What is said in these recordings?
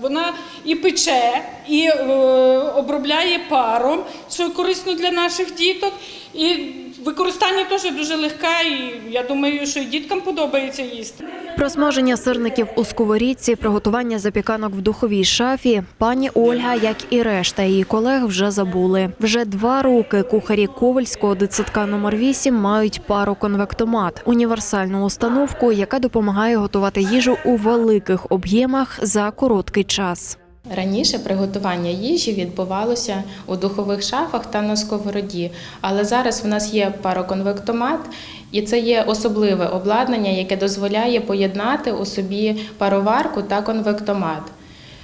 Вона і пече, і е, обробляє паром, що корисно для наших діток. І використання теж дуже легке, і я думаю, що і діткам подобається їсти. Про смаження сирників у сковорідці, приготування запіканок в духовій шафі пані Ольга, як і решта її колег, вже забули. Вже два роки кухарі Ковальського дитсадка номер 8 мають пароконвектомат – універсальну установку, яка допомагає готувати їжу у великих об'ємах за короткий час. Раніше приготування їжі відбувалося у духових шафах та на сковороді, але зараз в нас є пароконвектомат, і це є особливе обладнання, яке дозволяє поєднати у собі пароварку та конвектомат.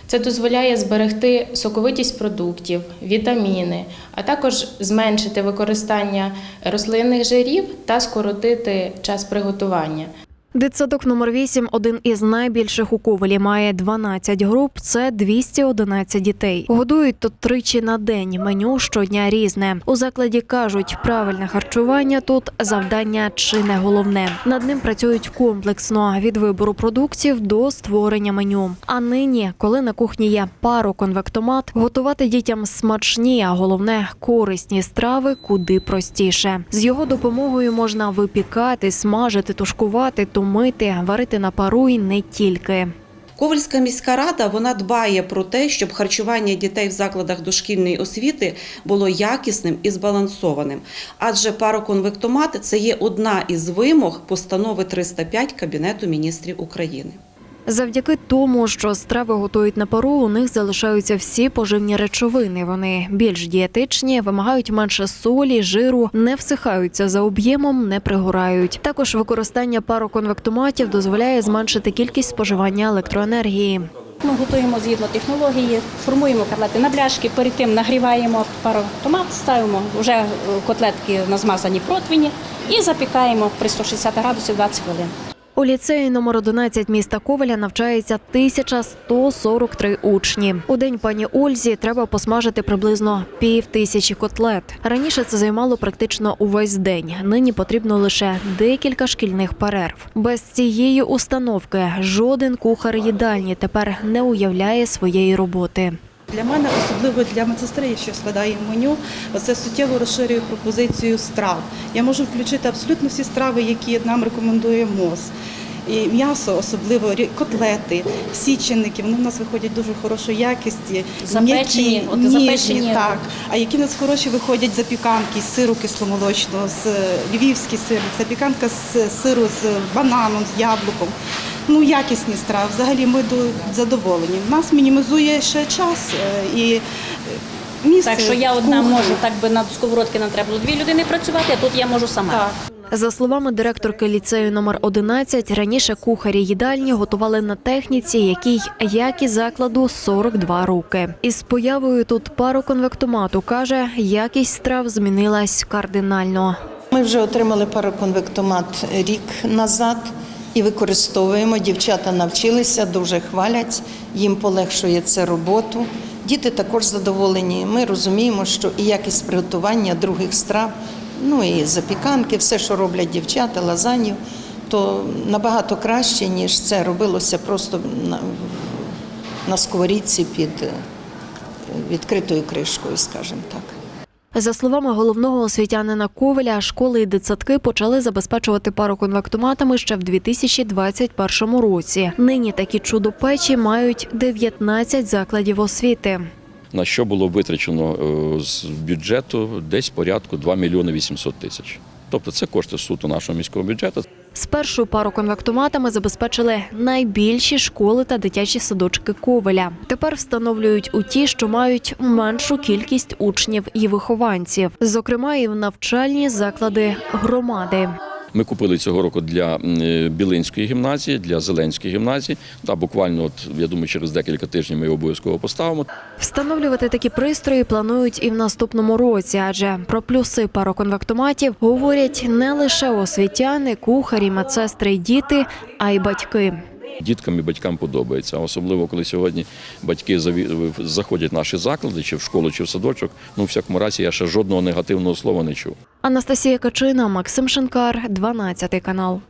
Це дозволяє зберегти соковитість продуктів, вітаміни, а також зменшити використання рослинних жирів та скоротити час приготування. Дитсадок номер 8 – один із найбільших у Ковелі. Має 12 груп, це 211 дітей. Годують тут тричі на день. Меню щодня різне. У закладі кажуть, правильне харчування тут завдання чи не головне. Над ним працюють комплексно від вибору продуктів до створення меню. А нині, коли на кухні є пароконвектомат, готувати дітям смачні, а головне корисні страви куди простіше. З його допомогою можна випікати, смажити, тушкувати, томити, варити на пару й не тільки. Ковальська міська рада вона дбає про те, щоб харчування дітей в закладах дошкільної освіти було якісним і збалансованим. Адже пароконвектомат це є одна із вимог постанови 305 Кабінету міністрів України. Завдяки тому, що страви готують на пару, у них залишаються всі поживні речовини. Вони більш дієтичні, вимагають менше солі, жиру, не всихаються за об'ємом, не пригорають. Також використання пароконвектоматів дозволяє зменшити кількість споживання електроенергії. Ми готуємо згідно технології, формуємо котлети на бляшки, перед тим нагріваємо паротомат, ставимо вже е, котлетки на змазані противні і запікаємо при 160 градусів 20 хвилин. У ліцеї номер 11 міста Ковеля навчається 1143 учні. У день пані Ользі треба посмажити приблизно пів тисячі котлет. Раніше це займало практично увесь день. Нині потрібно лише декілька шкільних перерв. Без цієї установки жоден кухар їдальні тепер не уявляє своєї роботи. Для мене, особливо для медсестри, що складає меню, це суттєво розширює пропозицію страв. Я можу включити абсолютно всі страви, які нам рекомендує МОЗ. І м'ясо, особливо котлети, січеники, вони в нас виходять дуже хорошої якості. Запечені, м'які, ніжні, запечені. так. А які в нас хороші виходять запіканки з сиру кисломолочного, з львівський сир, запіканка з сиру з бананом, з яблуком. Ну, якісні страви. Взагалі ми до- задоволені. Нас мінімізує ще час е, і е, місце. Так що я одна кухні. можу, так би на сковородки нам треба було дві людини працювати, а тут я можу сама. Так. За словами директорки ліцею номер 11, раніше кухарі їдальні готували на техніці, якій як і закладу 42 роки. Із появою тут пароконвектомату каже, якість страв змінилась кардинально. Ми вже отримали пароконвектомат рік назад і використовуємо. Дівчата навчилися, дуже хвалять, їм полегшує це роботу. Діти також задоволені. Ми розуміємо, що і якість приготування других страв, ну і запіканки, все, що роблять дівчата, лазанью, то набагато краще, ніж це робилося просто на, на сковорідці під е, відкритою кришкою, скажімо так. За словами головного освітянина Ковеля, школи і дитсадки почали забезпечувати пароконвектоматами ще в 2021 році. Нині такі чудо-печі мають 19 закладів освіти. на що було витрачено е, з бюджету десь порядку 2 мільйони 800 тисяч. Тобто це кошти суто нашого міського бюджету. Спершу пару конвектоматами забезпечили найбільші школи та дитячі садочки Ковеля. Тепер встановлюють у ті, що мають меншу кількість учнів і вихованців, зокрема і в навчальні заклади громади. Ми купили цього року для е, Білинської гімназії, для Зеленської гімназії. Та буквально, от я думаю, через декілька тижнів ми його обов'язково поставимо. Встановлювати такі пристрої планують і в наступному році, адже про плюси пароконвектоматів говорять не лише освітяни, кухарі, медсестри й діти, а й батьки. Діткам і батькам подобається, особливо коли сьогодні батьки заходять в наші заклади, чи в школу, чи в садочок. Ну, в всякому разі, я ще жодного негативного слова не чув. Анастасія Качина, Максим Шинкар, 12 канал.